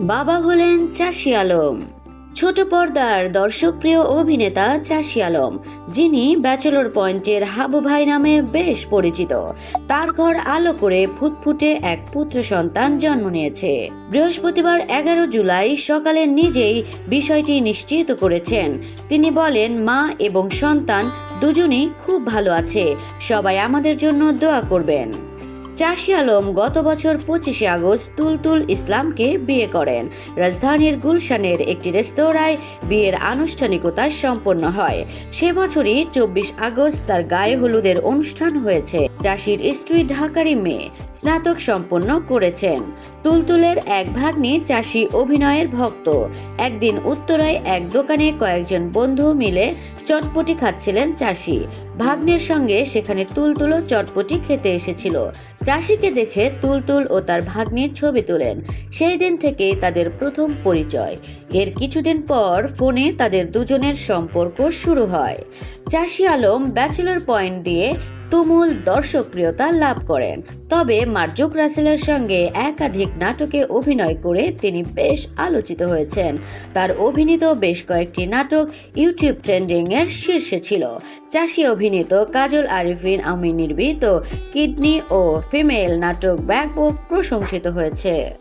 বাবা হলেন চাষি আলম। ছোট পর্দার দর্শকপ্রিয় অভিনেতা চাষি আলম, যিনি ব্যাচেলর পয়েন্টের হাবু ভাই নামে বেশ পরিচিত। তার ঘর আলো করে ফুটফুটে এক পুত্র সন্তান জন্ম নিয়েছে। বৃহস্পতিবার এগারো জুলাই সকালে নিজেই বিষয়টি নিশ্চিত করেছেন। তিনি বলেন, মা এবং সন্তান দুজনেই খুব ভালো আছে। সবাই আমাদের জন্য দোয়া করবেন। চাষি আলম গত বছর পঁচিশে আগস্ট তুলতুল ইসলামকে বিয়ে করেন। রাজধানীর গুলশানের একটি রেস্তোরাঁয় বিয়ের আনুষ্ঠানিকতা সম্পন্ন হয়। সে বছরই চব্বিশ আগস্ট তার গায়ে হলুদের অনুষ্ঠান হয়েছে। চাষির স্ত্রী ঢাকারি মেয়ে, স্নাতক সম্পন্ন করেছেন। তুলতুলের এক ভাগ্নি চাষি অভিনয়ের ভক্ত। একদিন উত্তরায় এক দোকানে কয়েকজন বন্ধু মিলে চটপটি খাচ্ছিলেন চাষি। ভাগ্নের সঙ্গে সেখানে তুলতুলও চটপটি খেতে এসেছিল। চাষিকে দেখে তুলতুল ও তার ভাগ্নির ছবি তোলেন। সেই দিন থেকে তাদের প্রথম পরিচয়। এর কিছুদিন পর ফোনে তাদের দুজনের সম্পর্ক শুরু হয়। চাষি আলম ব্যাচেলর পয়েন্ট দিয়ে তুমুল দর্শকপ্রিয়তা লাভ করেন। তবে মার্জুক রাসেলের সঙ্গে একাধিক নাটকে অভিনয় করে তিনি বেশ আলোচিত হয়েছেন। তার অভিনীত বেশ কয়েকটি নাটক ইউটিউব ট্রেন্ডিং এর শীর্ষে ছিল। চাষি অভিনীত কাজল আরিফিন, আমি নির্মিত কিডনি ও ফিমেল নাটক ব্যাপক প্রশংসিত হয়েছে।